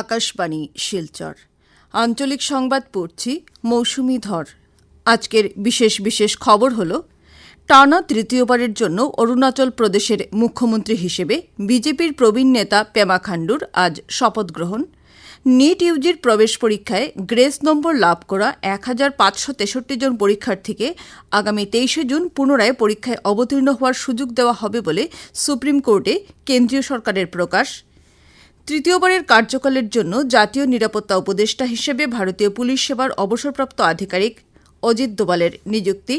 আকাশবাণী, শিলচর। আঞ্চলিক সংবাদ পড়ছি মৌসুমি ধর। আজকের বিশেষ বিশেষ খবর হল, টানা তৃতীয়বারের জন্য অরুণাচল প্রদেশের মুখ্যমন্ত্রী হিসেবে বিজেপির প্রবীণ নেতা পেমা খান্ডুর আজ শপথ গ্রহণ। নিট ইউজির প্রবেশ পরীক্ষায় গ্রেস নম্বর লাভ করা এক হাজার পাঁচশো তেষট্টি জন পরীক্ষার্থীকে আগামী তেইশে জুন পুনরায় পরীক্ষায় অবতীর্ণ হওয়ার সুযোগ দেওয়া হবে বলে সুপ্রিম কোর্টে কেন্দ্রীয় সরকারের প্রকাশ। তৃতীয়বারের কার্যকালের জন্য জাতীয় নিরাপত্তা উপদেষ্টা হিসেবে ভারতীয় পুলিশ সেবার অবসরপ্রাপ্ত আধিকারিক অজিত দোবালের নিযুক্তি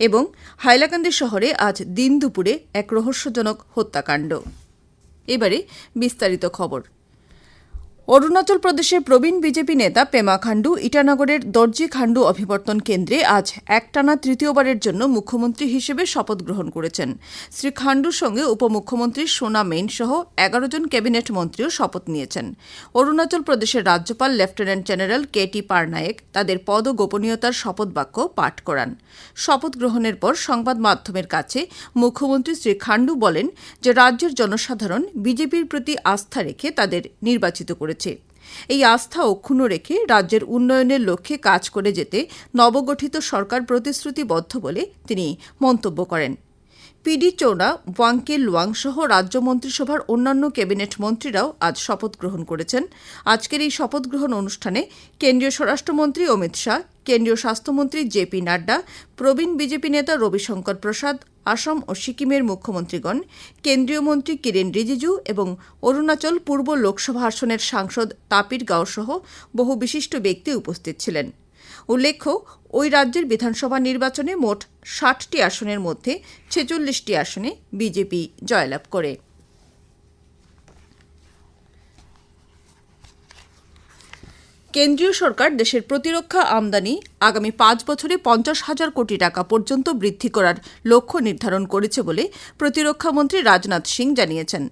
এবং হাইলাকান্দি শহরে আজ দিন দুপুরে এক রহস্যজনক হত্যাকাণ্ড। এবারে বিস্তারিত খবর। অরুণাচল প্রদেশের প্রবীণ বিজেপি নেতা পেমা খান্ডু ইটানগরের দর্জি খান্ডু অভিবর্তন কেন্দ্রে আজ একটানা তৃতীয়বারের জন্য মুখ্যমন্ত্রী হিসেবে শপথ গ্রহণ করেছেন। শ্রী খান্ডুর সঙ্গে উপমুখ্যমন্ত্রী সোনা মেইন সহ এগারো জন ক্যাবিনেট মন্ত্রীও শপথ নিয়েছেন। অরুণাচল প্রদেশের রাজ্যপাল লেফটেন্যান্ট জেনারেল কে টি পারনায়েক তাদের পদ ও গোপনীয়তার শপথ বাক্য পাঠ করান। শপথ গ্রহণের পর সংবাদ মাধ্যমের কাছে মুখ্যমন্ত্রী শ্রী খান্ডু বলেন যে, রাজ্যের জনসাধারণ বিজেপির প্রতি আস্থা রেখে তাদের নির্বাচিত করেছে এই আস্থা অক্ষুণ্ণ রেখে রাজ্যের উন্নয়নের লক্ষ্যে কাজ করে যেতে নবগঠিত সরকার প্রতিশ্রুতিবদ্ধ বলে তিনি মন্তব্য করেন। পিডি চৌনা ওয়াংকে লুয়াং সহ রাজ্য মন্ত্রিসভার অন্যান্য ক্যাবিনেট মন্ত্রীরাও আজ শপথ গ্রহণ করেছেন। আজকের এই শপথ গ্রহণ অনুষ্ঠানে কেন্দ্রীয় স্বরাষ্ট্রমন্ত্রী অমিত শাহ, কেন্দ্রীয় স্বাস্থ্যমন্ত্রী জে পি নাড্ডা, প্রবীণ বিজেপি নেতা রবিশঙ্কর প্রসাদ, আসাম ও সিকিমের মুখ্যমন্ত্রীগণ, কেন্দ্রীয় মন্ত্রী কিরেন রিজিজু এবং অরুণাচল পূর্ব লোকসভা আসনের সাংসদ তাপির গাঁও সহ বহু বিশিষ্ট ব্যক্তি উপস্থিত ছিলেন। উল্লেখ্য, ওই রাজ্যের বিধানসভা নির্বাচনে মোট ষাটটি আসনের মধ্যে ছেচল্লিশটি আসনে বিজেপি জয়লাভ করে। কেন্দ্রীয় সরকার দেশের প্রতিরক্ষা আমদানি আগামী পাঁচ বছরে পঞ্চাশ হাজার কোটি টাকা পর্যন্ত বৃদ্ধি করার লক্ষ্য নির্ধারণ করেছে বলে প্রতিরক্ষামন্ত্রী রাজনাথ সিং জানিয়েছেন।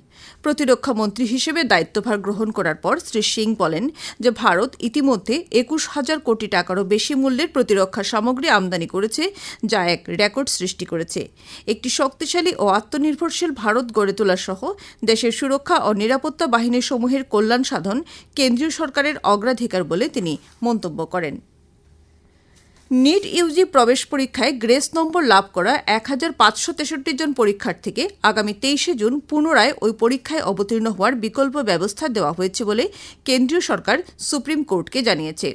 প্রতিরক্ষামন্ত্রী হিসেবে দায়িত্বভার গ্রহণ করার পর শ্রী সিং বলেন যে ভারত ইতিমধ্যে একুশ হাজার কোটি টাকারও বেশি মূল্যের প্রতিরক্ষা সামগ্রী আমদানি করেছে, যা এক রেকর্ড সৃষ্টি করেছে। একটি শক্তিশালী ও আত্মনির্ভরশীল ভারত গড়ে তোলা সহ দেশের সুরক্ষা ও নিরাপত্তা বাহিনী সমূহের কল্যাণ সাধন কেন্দ্রীয় সরকারের অগ্রাধিকার বলে তিনি মন্তব্য করেন। নিট ইউজি প্রবেশ পরীক্ষায় গ্রেস নম্বর লাভ করা এক হাজার পাঁচশো তেষট্টি জন পরীক্ষার্থীকে আগামী তেইশে জুন পুনরায় ওই পরীক্ষায় অবতীর্ণ হওয়ার বিকল্প ব্যবস্থা দেওয়া হয়েছে বলে কেন্দ্রীয় সরকার সুপ্রিম কোর্টকে জানিয়েছে।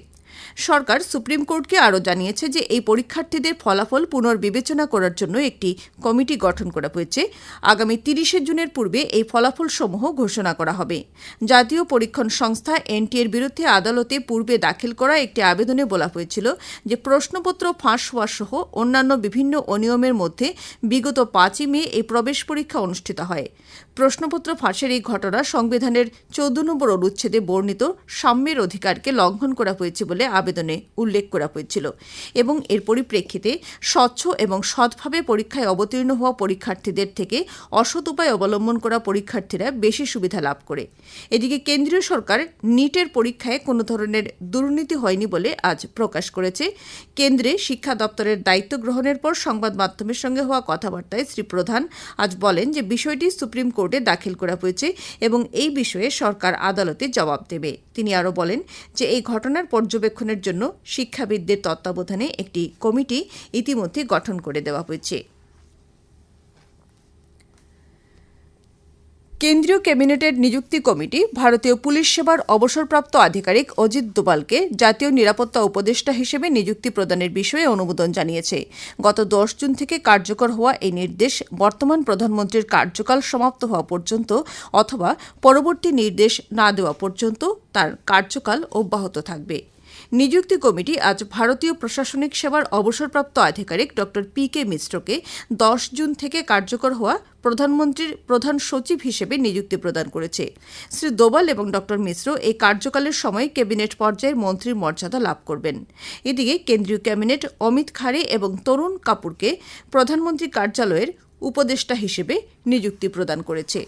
সরকার সুপ্রিম কোর্টকে আরও জানিয়েছে যে এই পরীক্ষার্থীদের ফলাফল পুনর্বিবেচনা করার জন্য একটি কমিটি গঠন করা হয়েছে। আগামী তিরিশে জুনের পূর্বে এই ফলাফলসমূহ ঘোষণা করা হবে। জাতীয় পরীক্ষণ সংস্থা এনটিএর বিরুদ্ধে আদালতে পূর্বে দাখিল করা একটি আবেদনে বলা হয়েছিল যে প্রশ্নপত্র ফাঁস হওয়া সহ অন্যান্য বিভিন্ন অনিয়মের মধ্যে বিগত পাঁচই মে এই প্রবেশ পরীক্ষা অনুষ্ঠিত হয়। প্রশ্নপত্র ফাঁসের এই ঘটনা সংবিধানের চৌদ্দ নম্বর অনুচ্ছেদে বর্ণিত সাম্যের অধিকারকে লঙ্ঘন করা হয়েছে বলে আবেদনে উল্লেখ করা হয়েছিল এবং এর পরিপ্রেক্ষিতে স্বচ্ছ এবং সৎভাবে পরীক্ষায় অবতীর্ণ হওয়া পরীক্ষার্থীদের থেকে অসৎ উপায় অবলম্বন করা পরীক্ষার্থীরা বেশি সুবিধা লাভ করে। এদিকে কেন্দ্রীয় সরকার নিটের পরীক্ষায় কোনো ধরনের দুর্নীতি হয়নি বলে আজ প্রকাশ করেছে। কেন্দ্রে শিক্ষা দপ্তরের দায়িত্ব গ্রহণের পর সংবাদ মাধ্যমের সঙ্গে হওয়া কথাবার্তায় শ্রী প্রধান আজ বলেন যে বিষয়টি সুপ্রিম কোর্টে দাখিল করা হয়েছে এবং এই বিষয়ে সরকার আদালতে জবাব দেবে। তিনি আরও বলেন যে এই ঘটনার পর্যবেক্ষণের জন্য শিক্ষাবিদদের তত্ত্বাবধানে একটি কমিটি ইতিমধ্যে গঠন করে দেওয়া হয়েছে। কেন্দ্রীয় ক্যাবিনেটের নিযুক্তি কমিটি ভারতীয় পুলিশ সেবার অবসরপ্রাপ্ত আধিকারিক অজিত দোবালকে জাতীয় নিরাপত্তা উপদেষ্টা হিসেবে নিযুক্তি প্রদানের বিষয়ে অনুমোদন জানিয়েছে। গত দশ জুন থেকে কার্যকর হওয়া এই নির্দেশ বর্তমান প্রধানমন্ত্রীর কার্যকাল সমাপ্ত হওয়া পর্যন্ত অথবা পরবর্তী নির্দেশ না দেওয়া পর্যন্ত তার কার্যকাল অব্যাহত থাকবে। নিযুক্তি কমিটি আজ ভারতীয় প্রশাসনিক সেবার অবসরপ্রাপ্ত আধিকারিক ড পি কে মিশ্রকে দশ জুন থেকে কার্যকর হওয়া প্রধানমন্ত্রীর প্রধান সচিব হিসেবে নিযুক্তি প্রদান করেছে। শ্রী দোবাল এবং ড মিশ্র এই কার্যকালের সময় ক্যাবিনেট পর্যায়ের মন্ত্রীর মর্যাদা লাভ করবেন। এদিকে কেন্দ্রীয় ক্যাবিনেট অমিত খাড়ে এবং তরুণ কাপুরকে প্রধানমন্ত্রী কার্যালয়ের উপদেষ্টা হিসেবে নিযুক্তি প্রদান করেছে।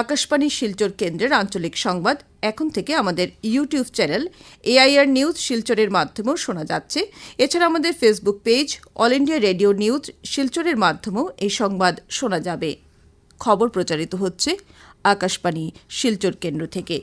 আকাশবাণী শিলচর কেন্দ্রের আঞ্চলিক সংবাদ। এখন থেকে আমাদের ইউটিউব চ্যানেল এআইআর নিউজ শিলচরের মাধ্যমেও শোনা যাচ্ছে। এছাড়া আমাদের Facebook page All India Radio news শিলচরের মাধ্যমেও এই সংবাদ শোনা যাবে। খবর প্রচারিত হচ্ছে আকাশবাণী শিলচর কেন্দ্র থেকে।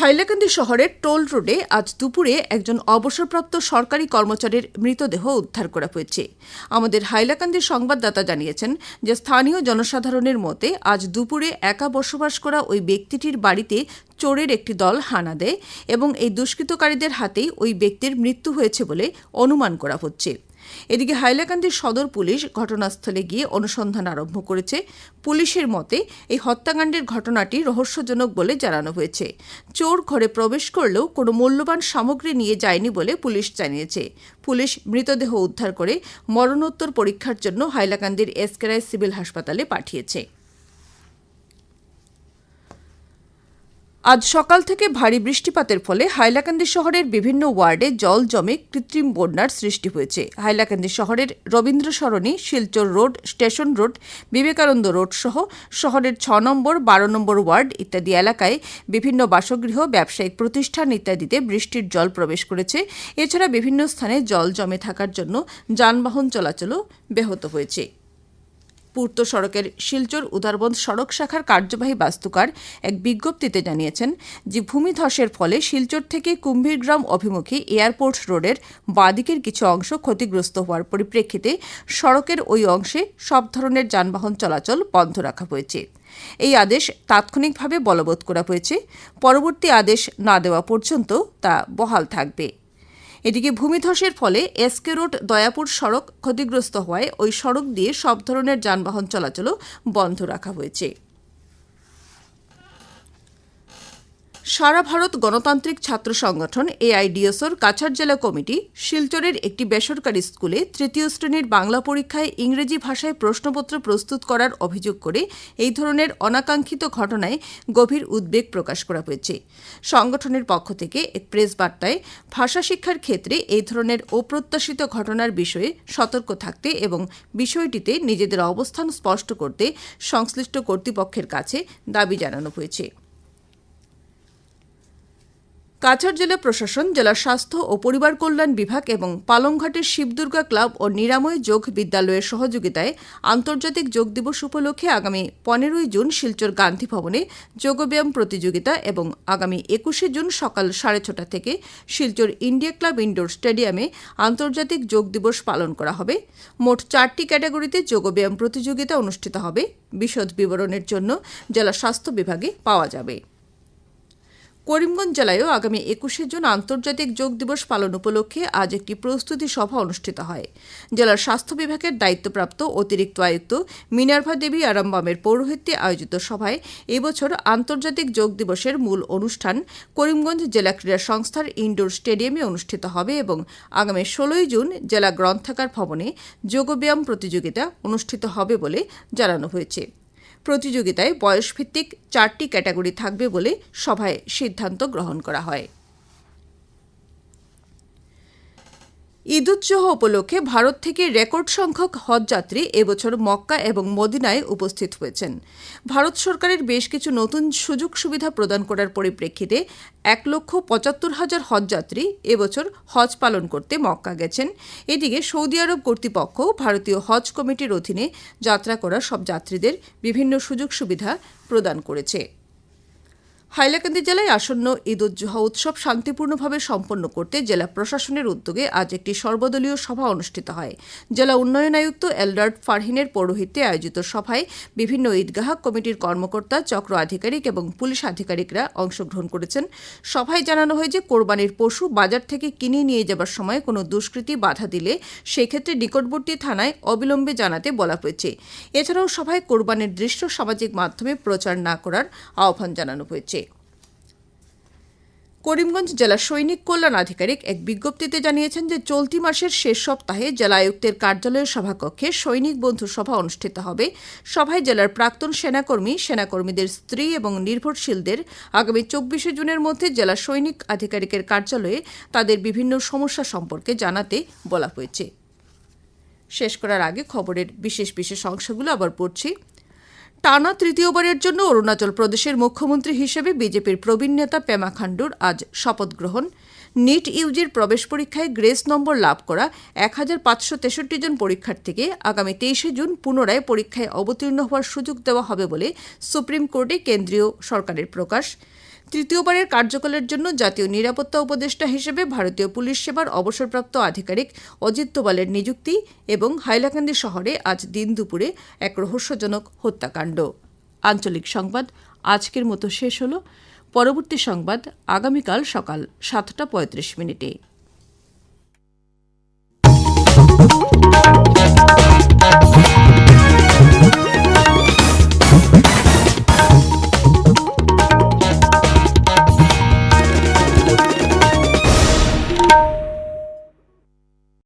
হাইলাকান্দি শহরের টোল রোডে আজ দুপুরে একজন অবসরপ্রাপ্ত সরকারি কর্মচারীর মৃতদেহ উদ্ধার করা হয়েছে। আমাদের হাইলাকান্দির সংবাদদাতা জানিয়েছেন যে স্থানীয় জনসাধারণের মতে আজ দুপুরে একা বসবাস করা ওই ব্যক্তিটির বাড়িতে চোরের একটি দল হানা দেয় এবং এই দুষ্কৃতকারীদের হাতেই ওই ব্যক্তির মৃত্যু হয়েছে বলে অনুমান করা হচ্ছে। এদিকে হাইলাকান্দির সদর পুলিশ ঘটনাস্থলে গিয়ে অনুসন্ধান আরম্ভ করেছে। পুলিশের মতে, এই হত্যাকাণ্ডের ঘটনাটি রহস্যজনক বলে জানানো হয়েছে। চোর ঘরে প্রবেশ করলেও কোনো মূল্যবান সামগ্রী নিয়ে যায়নি বলে পুলিশ জানিয়েছে। পুলিশ মৃতদেহ উদ্ধার করে মরণোত্তর পরীক্ষার জন্য হাইলাকান্দির এসকেরাই সিভিল হাসপাতালে পাঠিয়েছে। আজ সকাল থেকে ভারী বৃষ্টিপাতের ফলে হাইলাকান্দি শহরের বিভিন্ন ওয়ার্ডে জল জমে কৃত্রিম বন্যার সৃষ্টি হয়েছে। হাইলাকান্দি শহরের Rabindra Sarani, Silchar road, station road, Vivekananda road সহ শহরের ছ নম্বর, বারো নম্বর ওয়ার্ড ইত্যাদি এলাকায় বিভিন্ন বাসগৃহ, ব্যবসায়িক প্রতিষ্ঠান ইত্যাদিতে বৃষ্টির জল প্রবেশ করেছে। এছাড়া বিভিন্ন স্থানে জল জমে থাকার জন্য যানবাহন চলাচলও ব্যাহত হয়েছে। পূর্ত সড়কের শিলচর উদারবন্দ সড়ক শাখার কার্যবাহী বাস্তুকার এক বিজ্ঞপ্তিতে জানিয়েছেন যে ভূমিধসের ফলে শিলচর থেকে কুম্ভীরগ্রাম অভিমুখী এয়ারপোর্ট রোডের বাদিকের কিছু অংশ ক্ষতিগ্রস্ত হওয়ার পরিপ্রেক্ষিতে সড়কের ওই অংশে সব ধরনের যানবাহন চলাচল বন্ধ রাখা হয়েছে। এই আদেশ তাৎক্ষণিকভাবে বলবৎ করা হয়েছে। পরবর্তী আদেশ না দেওয়া পর্যন্ত তা বহাল থাকবে। এদিকে ভূমিধসের ফলে এসকে রোড, দয়াপুর সড়ক ক্ষতিগ্রস্ত হওয়ায় ওই সড়ক দিয়ে সব ধরনের যানবাহন চলাচলও বন্ধ রাখা হয়েছে। সারা ভারত গণতান্ত্রিক ছাত্র সংগঠন এআইডিএসওর কাছাড় জেলা কমিটি শিলচরের একটি বেসরকারি স্কুলে তৃতীয় শ্রেণির বাংলা পরীক্ষায় ইংরেজি ভাষায় প্রশ্নপত্র প্রস্তুত করার অভিযোগ করে এই ধরনের অনাকাঙ্ক্ষিত ঘটনায় গভীর উদ্বেগ প্রকাশ করা হয়েছে। সংগঠনের পক্ষ থেকে এক প্রেস বার্তায় ভাষা শিক্ষার ক্ষেত্রে এই ধরনের অপ্রত্যাশিত ঘটনার বিষয়ে সতর্ক থাকতে এবং বিষয়টিতে নিজেদের অবস্থান স্পষ্ট করতে সংশ্লিষ্ট কর্তৃপক্ষের কাছে দাবি জানানো হয়েছে। কাছাড় জেলা প্রশাসন, জেলা স্বাস্থ্য ও পরিবার কল্যাণ বিভাগ এবং পালংঘাটের শিবদুর্গা ক্লাব ও নিরাময় যোগ বিদ্যালয়ের সহযোগিতায় আন্তর্জাতিক যোগ দিবস উপলক্ষে আগামী পনেরোই জুন শিলচর গান্ধী ভবনে যোগব্যায়াম প্রতিযোগিতা এবং আগামী একুশে জুন সকাল সাড়ে ছটা থেকে শিলচর ইন্ডিয়া ক্লাব ইনডোর স্টেডিয়ামে আন্তর্জাতিক যোগ দিবস পালন করা হবে। মোট চারটি ক্যাটাগরিতে যোগব্যায়াম প্রতিযোগিতা অনুষ্ঠিত হবে। বিশদ বিবরণের জন্য জেলা স্বাস্থ্য বিভাগে পাওয়া যাবে। করিমগঞ্জ জেলায়ও আগামী একুশে জুন আন্তর্জাতিক যোগ দিবস পালন উপলক্ষে আজ একটি প্রস্তুতি সভা অনুষ্ঠিত হয়। জেলার স্বাস্থ্য বিভাগের দায়িত্বপ্রাপ্ত অতিরিক্ত আয়ুক্ত মিনার্ভা দেবী আরামবামের পৌরোহিত্যে আয়োজিত সভায় এবছর আন্তর্জাতিক যোগ দিবসের মূল অনুষ্ঠান করিমগঞ্জ জেলা ক্রীড়া সংস্থার ইনডোর স্টেডিয়ামে অনুষ্ঠিত হবে এবং আগামী ষোলোই জুন জেলা গ্রন্থাগার ভবনে যোগব্যায়াম প্রতিযোগিতা অনুষ্ঠিত হবে বলে জানানো হয়েছে। প্রতিযোগিতায় বয়সভিত্তিক চারটি ক্যাটাগরি থাকবে বলে সভায় সিদ্ধান্ত গ্রহণ করা হয়। ঈদুজ্জোহ উপলক্ষে ভারত থেকে রেকর্ড সংখ্যক হজযাত্রী এবছর মক্কা এবং মদিনায় উপস্থিত হয়েছেন। ভারত সরকারের বেশ কিছু নতুন সুযোগ সুবিধা প্রদান করার পরিপ্রেক্ষিতে এক লক্ষ পঁচাত্তর হাজার হজযাত্রী এবছর হজ পালন করতে মক্কা গেছেন। এদিকে সৌদি আরব কর্তৃপক্ষ ভারতীয় হজ কমিটির অধীনে যাত্রা করা সব যাত্রীদের বিভিন্ন সুযোগ সুবিধা প্রদান করেছে। হাইলাকান্দি জেলায় আসন্ন ঈদ উজ্জোহা উৎসব শান্তিপূর্ণভাবে সম্পন্ন করতে জেলা প্রশাসনের উদ্যোগে আজ একটি সর্বদলীয় সভা অনুষ্ঠিত হয়। জেলা উন্নয়ন আয়ুক্ত এলডার্ট ফারহিনের পৌরোহিত্যে আয়োজিত সভায় বিভিন্ন ঈদগাহ কমিটির কর্মকর্তা, চক্র আধিকারিক এবং পুলিশ আধিকারিকরা অংশগ্রহণ করেছেন। সভায় জানানো হয় যে কোরবানির পশু বাজার থেকে কিনে নিয়ে যাবার সময় কোনো দুষ্কৃতী বাধা দিলে সেক্ষেত্রে নিকটবর্তী থানায় অবিলম্বে জানাতে বলা হয়েছে। এছাড়াও সভায় কোরবানির দৃশ্য সামাজিক মাধ্যমে প্রচার না করার আহ্বান জানানো হয়েছে। করিমগঞ্জ জেলা সৈনিক কল্যাণ আধিকারিক এক বিজ্ঞপ্তিতে জানিয়েছেন যে চলতি মাসের শেষ সপ্তাহে জেলা আয়ুক্তের কার্যালয়ের সভাকক্ষে সৈনিক বন্ধু সভা অনুষ্ঠিত হবে। সভায় জেলার প্রাক্তন সেনাকর্মী, সেনাকর্মীদের স্ত্রী এবং নির্ভরশীলদের আগামী চব্বিশে জুনের মধ্যে জেলা সৈনিক আধিকারিকের কার্যালয়ে তাদের বিভিন্ন সমস্যা সম্পর্কে জানাতে বলা হয়েছে। শেষ করার আগে খবরের বিশেষ বিশেষ অংশগুলো আবার পড়ছি। টানা তৃতীয়বারের জন্য অরুণাচল প্রদেশের মুখ্যমন্ত্রী হিসেবে বিজেপির প্রবীণ নেতা পেমা খান্ডুর আজ শপথ গ্রহণ। নিট ইউজির প্রবেশ পরীক্ষায় গ্রেস নম্বর লাভ করা এক হাজার পাঁচশো তেষট্টি জন পরীক্ষার্থীকে আগামী তেইশে জুন পুনরায় পরীক্ষায় অবতীর্ণ হওয়ার সুযোগ দেওয়া হবে বলে সুপ্রিম কোর্টে কেন্দ্রীয় সরকারের প্রকাশ। তৃতীয়বারের কার্যকালের জন্য জাতীয় নিরাপত্তা উপদেষ্টা হিসেবে ভারতীয় পুলিশ সেবার অবসরপ্রাপ্ত আধিকারিক অজিত দোবালের নিযুক্তি এবং হাইলাকান্দি শহরে আজ দিন দুপুরে এক রহস্যজনক হত্যাকাণ্ড। আঞ্চলিক সংবাদ, আজকের মতো শেষ হল। পরবর্তী সংবাদ আগামীকাল সকাল সাতটা পঁয়ত্রিশ মিনিটে।